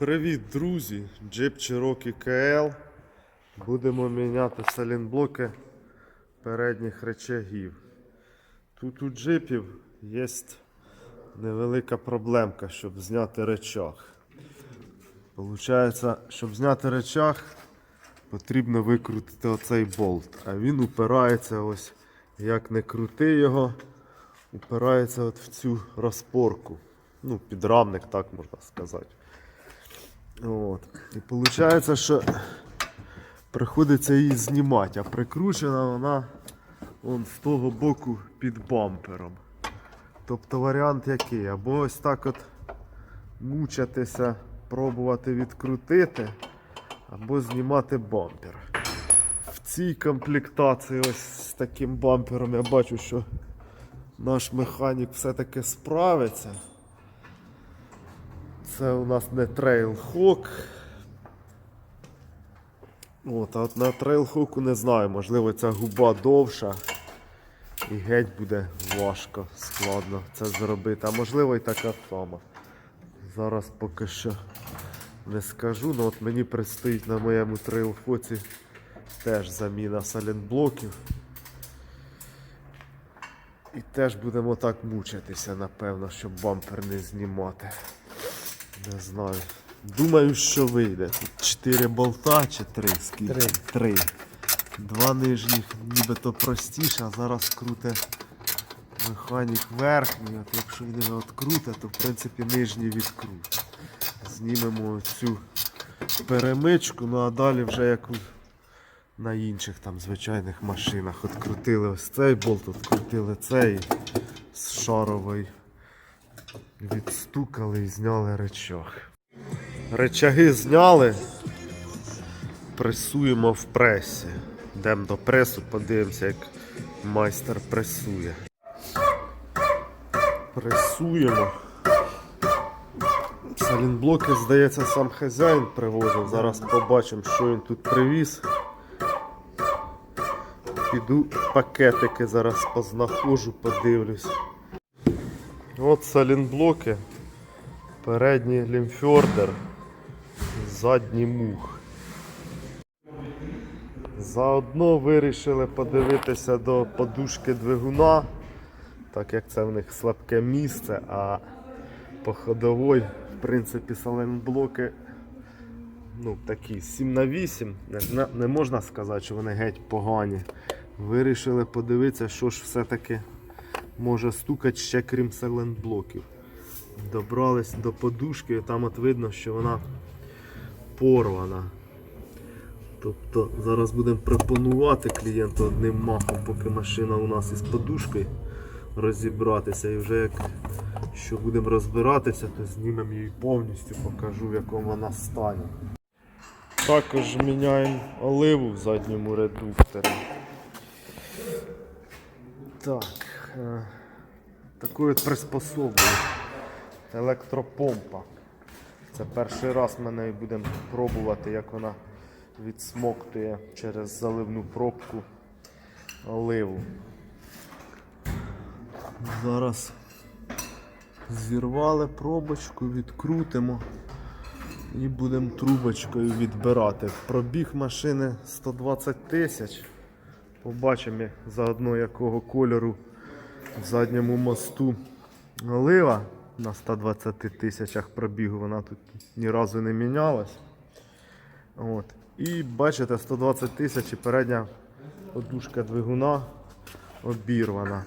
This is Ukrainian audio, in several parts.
Привіт, друзі! Джип Cherokee KL. Будемо міняти салінблоки передніх речагів. Тут у джипів є невелика проблемка, щоб зняти речах. Получається, щоб зняти речах, потрібно викрутити оцей болт. А він упирається ось, як не крути його, упирається от в цю розпорку. Ну, підрамник, так можна сказати. От. І виходить, що приходиться її знімати, а прикручена вона вон з того боку під бампером. Тобто варіант який? Або ось так от мучатися, пробувати відкрутити, або знімати бампер. В цій комплектації ось з таким бампером я бачу, що наш механік все-таки справиться. Це у нас не Trailhawk. От, а от на Trailhawk не знаю, можливо ця губа довша і геть буде важко, складно це зробити. А можливо і така сама. Зараз поки що не скажу, але от мені предстоїть на моєму трейлфоці теж заміна салінблоків. І теж будемо так мучитися, напевно, щоб бампер не знімати. Не знаю. Думаю, що вийде. Тут 4 болта чи 3 скільки? Три. Три. Два нижніх нібито простіше, а зараз круте механік верхній. От якщо він його відкруте, то в принципі нижній відкрут. Знімемо цю перемичку, ну а далі вже як на інших там звичайних машинах. Открутили ось цей болт, открутили цей з шарової відстукали і зняли речах. Речаги зняли, пресуємо в пресі. Йдемо до пресу, подивимося, як майстер пресує. Пресуємо. Салінблоки, здається, сам хазяїн привозив. Зараз побачимо, що він тут привіз. Піду пакетики зараз познаходжу, подивлюсь. От салінблоки, передній лімфьордер, задній мух. Заодно вирішили подивитися до подушки двигуна, так як це в них слабке місце, а по ходовой, в принципі, салінблоки ну, такі 7 на 8 не, не можна сказати, що вони геть погані. Вирішили подивитися, що ж все-таки може стукати ще крім саленблоків. Добрались до подушки, там от видно, що вона порвана. Тобто зараз будемо пропонувати клієнту одним махом, поки машина у нас із подушкою розібратися. І вже як що будемо розбиратися, то знімемо її повністю, покажу в якому вона стані. Також міняємо оливу в задньому редукторі. Так, такою от приспособою. Електропомпа. Це перший раз ми нею будемо пробувати, як вона відсмоктує через заливну пробку оливу. Зараз зірвали пробочку, відкрутимо і будемо трубочкою відбирати. Пробіг машини 120 тисяч. Побачимо заодно якого кольору в задньому мосту олива на 120 тисячах пробігу. Вона тут ні разу не мінялась. От. І бачите, 120 тисяч і передня подушка двигуна обірвана.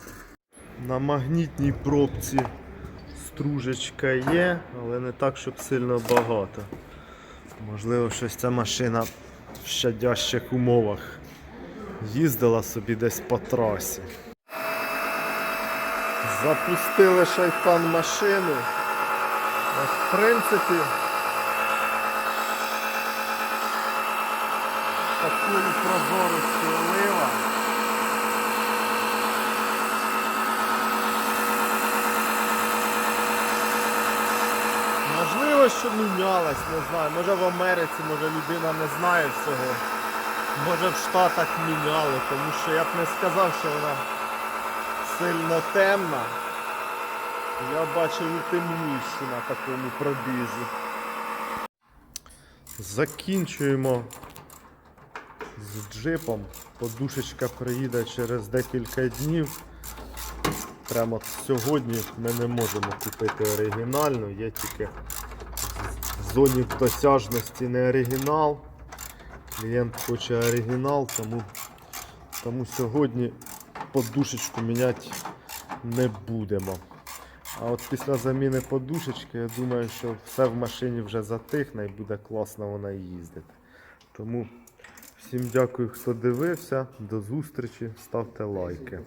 На магнітній пробці стружечка є, але не так, щоб сильно багато. Можливо, щось ця машина в щадящих умовах їздила собі десь по трасі. Запустили шайтан машину. В принципі, такої прозорості олива. Можливо, що мінялась, не знаю. Може в Америці, може людина не знає всього. Може в Штатах міняли, тому що я б не сказав, що вона сильно темна. Я бачив і темніші на такому пробізі. Закінчуємо з джипом. Подушечка приїде через декілька днів. Прямо сьогодні ми не можемо купити оригінальну, є тільки в зоні досяжності не оригінал. Клієнт хоче оригінал, тому, тому сьогодні подушечку міняти не будемо. А от після заміни подушечки, я думаю, що все в машині вже затихне і буде класно вона їздити. Тому всім дякую, хто дивився. До зустрічі, ставте лайки.